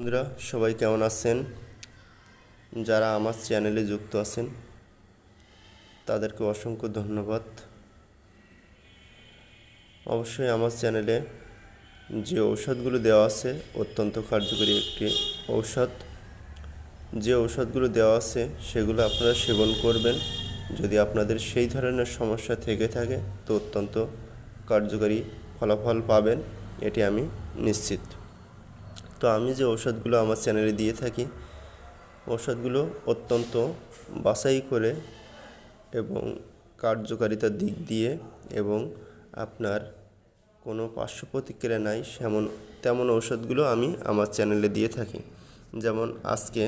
বন্ধুরা, সবাই কেমন আছেন? যারা আমার চ্যানেলে যুক্ত আছেন, তাদেরকে অসংখ্য ধন্যবাদ। অবশ্যই আমার চ্যানেলে যে ঔষধগুলো দেওয়া আছে, অত্যন্ত কার্যকরী একটি ঔষধ। যে ঔষধগুলো দেওয়া আছে, সেগুলো আপনারা সেবন করবেন। যদি আপনাদের সেই ধরনের সমস্যা থেকে থাকে, তো অত্যন্ত কার্যকরী ফলাফল পাবেন, এটি আমি নিশ্চিত। তো আমি যে ঔষধগুলো আমার চ্যানেলে দিয়ে থাকি, ঔষধগুলো অত্যন্ত বাছাই করে এবং কার্যকারিতার দিক দিয়ে এবং আপনার কোনো পার্শ্ব প্রতিক্রিয়া নাই, সেমন, তেমন ঔষধগুলো আমি আমার চ্যানেলে দিয়ে থাকি। যেমন আজকে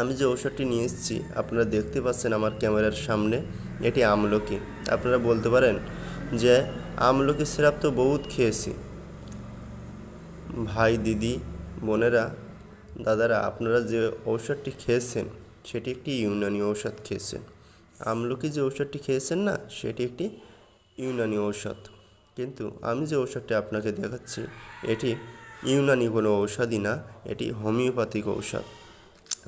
আমি যে ঔষধটি নিয়ে এসেছি, আপনারা দেখতে পাচ্ছেন আমার ক্যামেরার সামনে, এটি আমলকি। আপনারা বলতে পারেন যে আমলকি সিরাপ তো বহুত খেয়েছি। ভাই, দিদি, বোনেরা, দাদারা, আপনারা যে ঔষধটি খেয়েছেন, সেটি একটি ইউনানি ঔষধ খেয়েছেন। আমলকি যে ঔষধটি খেয়েছেন না, সেটি একটি ইউনানি ঔষধ। কিন্তু আমি যে ঔষধটি আপনাকে দেখাচ্ছি, এটি ইউনানি কোনো ঔষধই না, এটি হোমিওপ্যাথিক ঔষধ।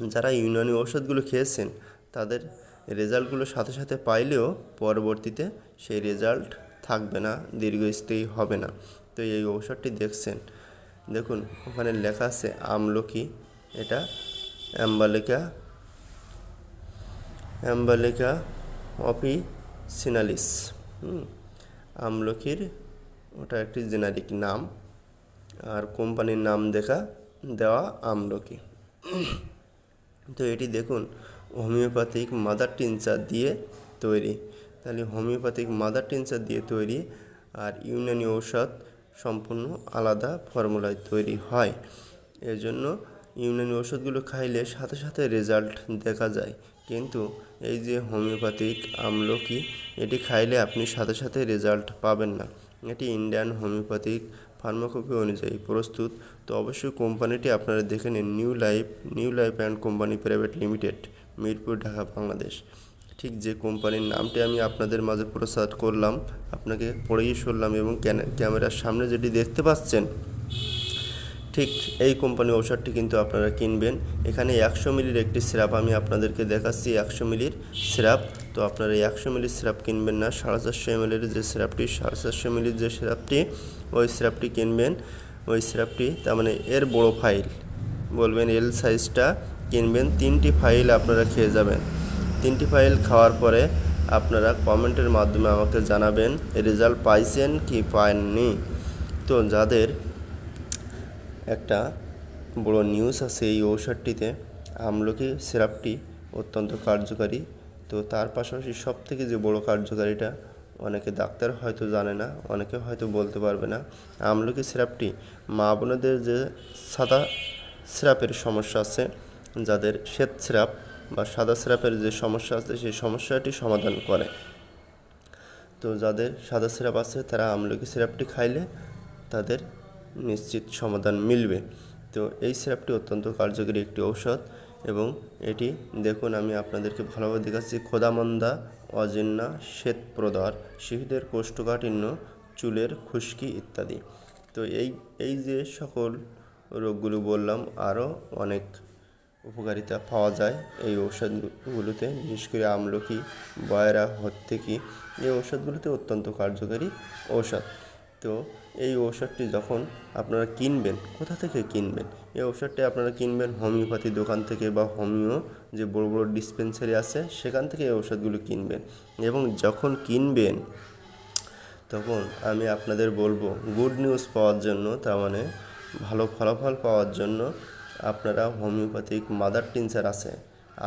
যারা ইউনানি ঔষধগুলো খেয়েছেন, তাদের রেজাল্টগুলো সাথে সাথে পাইলেও পরবর্তীতে সেই রেজাল্ট থাকবে না, দীর্ঘস্থায়ী হবে না। তো এই ঔষধটি দেখছেন দেখুন, ওখানে লেখা আছে আমলকি, এটা অ্যাম্বালিকা অ্যাম্বালিকা অফিসিনালিস, হুম, আমলকির ওটা একটি জেনারিক নাম, আর কোম্পানির নাম দেখা দেওয়া আমলকি। তো এটি দেখুন, হোমিওপ্যাথিক মাদার টিনচার দিয়ে তৈরি। তাহলে হোমিওপ্যাথিক মাদার টিনচার দিয়ে তৈরি, আর ইউনানি ঔষধ সম্পূর্ণ আলাদা ফর্মুলায় তৈরি হয়। এর জন্য ইউনানি ওষুধগুলো খাইলে সাথে সাথে রেজাল্ট দেখা যায়। কিন্তু এই যে হোমিওপ্যাথিক আমলকি, এটি খাইলে আপনি সাথে সাথে রেজাল্ট পাবেন না। এটি ইন্ডিয়ান হোমিওপ্যাথিক ফার্মাকপি অনুযায়ী প্রস্তুত। তো অবশ্যই কোম্পানিটি আপনারা দেখে নিন new life new life and company private limited, Mirpur, Dhaka, Bangladesh. ঠিক যে কোম্পানির নামটি আমি আপনাদের মাঝে প্রচার করলাম, আপনাকে পড়েই শুনলাম এবং ক্যামেরার সামনে যেটি দেখতে পাচ্ছেন, ঠিক এই কোম্পানির ঔষধটি কিন্তু আপনারা কিনবেন। এখানে একশো মিলির একটি সিরাপ আমি আপনাদেরকে দেখাচ্ছি, একশো মিলির সিরাপ। তো আপনারা একশো মিলির সিরাপ কিনবেন না, সাড়ে চারশো এমএলের যে সিরাপটি, সাড়ে চারশো মিলির যে সিরাপটি, ওই সিরাপটি কিনবেন। ওই সিরাপটি, তার মানে এর বড় ফাইল, বলবেন এল সাইজটা কিনবেন, তিনটি ফাইল আপনারা খেয়ে যাবেন। তিনটি ফাইল খাওয়ার পরে আপনারা কমেন্টের মাধ্যমে আমাকে জানাবেন রেজাল্ট পাইছেন কি পাননি তো যাদের একটা বড় নিউজ আছে এই ঔষধটিতে, আমলকি সিরাপটি অত্যন্ত কার্যকারী। তো তার পাশাপাশি সব থেকে যে বড় কার্যকারিতা, অনেকে ডাক্তার হয়তো জানে না, অনেকে হয়তো বলতে পারবে না। আমলকি সিরাপটি মা বোনেদের যে সাদা সিরাপের সমস্যা আছে, যাদের শ্বেত সিরাপ বা সাদা সিরাপের যে সমস্যা আছে, সেই সমস্যাটি সমাধান করে। তো যাদের সাদা সিরাপ আছে, তারা আমলকি সিরাপটি খাইলে তাদের নিশ্চিত সমাধান মিলবে। তো এই সিরাপটি অত্যন্ত কার্যকরী একটি ঔষধ এবং এটি দেখুন, আমি আপনাদেরকে ভালোভাবে দেখাচ্ছি। খোদামন্দা, অজিন্না শ্বেত প্রদার শিশুদের কোষ্ঠকাঠিন্য, চুলের খুশকি ইত্যাদি। তো এই এই যে সকল রোগগুলো বললাম, আরও অনেক উপকারিতা পাওয়া যায় এই ঔষধগুলোতে, বিশেষ করে আমলকি, বয়রা, হত্তেকি, এই ঔষধগুলোতে অত্যন্ত কার্যকারী ঔষধ। তো এই ঔষধটি যখন আপনারা কিনবেন, কোথা থেকে কিনবেন? এই ঔষধটি আপনারা কিনবেন হোমিওপ্যাথি দোকান থেকে বা হোমিও যে বড় বড় ডিসপেন্সারি আছে, সেখান থেকে এই ঔষধগুলো কিনবেন। এবং যখন কিনবেন, তখন আমি আপনাদের বলব, গুড নিউজ পাওয়ার জন্য, তার মানে ভালো ফলাফল পাওয়ার জন্য আপনারা হোমিওপ্যাথিক মাদার টিনচার আছে।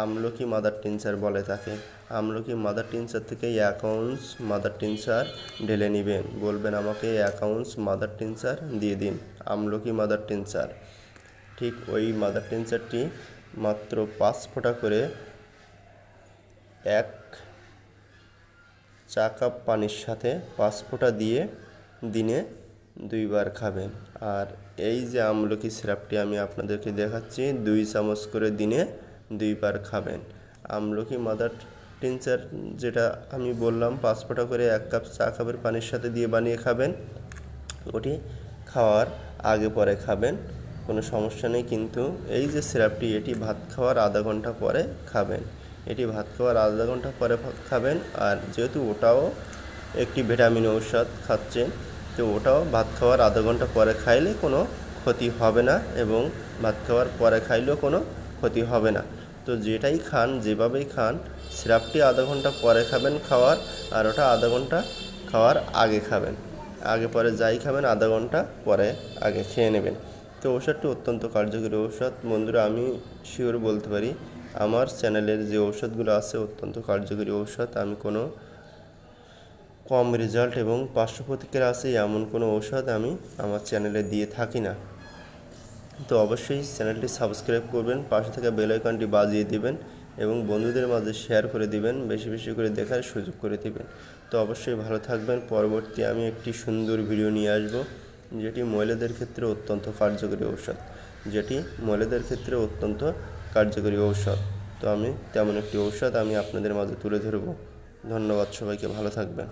আমলকি মাদার টিনচার বলে তাকে। আমলকি মাদার টিনচার থেকে আউন্স মাদার টিনচার ঢেলে নেবেন। বলবেন আমাকে আউন্স মাদার টিনচার দিয়ে দিন। আমলকি মাদার টিনচার ঠিক ওই মাদার টিনচারটি মাত্র পাঁচ ফোঁটা করে এক চা কাপ পানির সাথে পাঁচ ফোঁটা দিয়ে দিনে দুইবার খাবেন। আর এই যে আমলকি সিরাপটি আমি আপনাদেরকে দেখাচ্ছি, দুই চামচ করে দিনে দুইবার খাবেন। আমলকি মাদার টিনচার যেটা আমি বললাম, পাঁচ ফোঁটা করে এক কাপ চা কাপের পানির সাথে দিয়ে বানিয়ে খাবেন। ওটি খাওয়ার আগে পরে খাবেন, কোনো সমস্যা নেই। কিন্তু এই যে সিরাপটি, এটি ভাত খাওয়ার আধা ঘণ্টা পরে খাবেন। এটি ভাত খাওয়ার আধা ঘণ্টা পরে খাবেন। আর যেহেতু ওটাও একটি ভিটামিন ঔষধ খাচ্ছেন তো ওটাও ভাত খাওয়ার আধা ঘণ্টা পরে খাইলে কোনো ক্ষতি হবে না এবং ভাত খাওয়ার পরে খাইলেও কোনো ক্ষতি হবে না। তো যেটাই খান, যেভাবেই খান, সিরাপটি আধা ঘণ্টা পরে খাবেন খাওয়ার আর ওটা আধা ঘণ্টা খাওয়ার আগে খাবেন। আগে পরে যাই খাবেন, আধা ঘণ্টা পরে আগে খেয়ে নেবেন। তো ঔষধটি অত্যন্ত কার্যকরী ঔষধ। বন্ধুরা, আমি শিওর বলতে পারি, আমার চ্যানেলের যে ঔষধগুলো আছে, অত্যন্ত কার্যকরী ঔষধ। আমি কোনো কম রেজাল্ট এবং পার্শ্ব প্রতিক্রিয়া আছে, এমন কোনো ঔষধ আমি আমার চ্যানেলে দিয়ে থাকি না। তো অবশ্যই চ্যানেলটি সাবস্ক্রাইব করবেন, পাশে থাকা বেল আইকনটি বাজিয়ে দিবেন এবং বন্ধুদের মাঝে শেয়ার করে দিবেন, বেশি বেশি করে দেখার সুযোগ করে দিবেন। তো অবশ্যই ভালো থাকবেন, পরবর্তী আমি একটি সুন্দর ভিডিও নিয়ে আসব, যেটি মহিলাদের ক্ষেত্রে অত্যন্ত কার্যকরী ঔষধ। যেটি মহিলাদের ক্ষেত্রে অত্যন্ত কার্যকরী ঔষধ। তো আমি তেমন একটি ঔষধ আমি আপনাদের মাঝে তুলে ধরব। ধন্যবাদ সবাইকে, ভালো থাকবেন।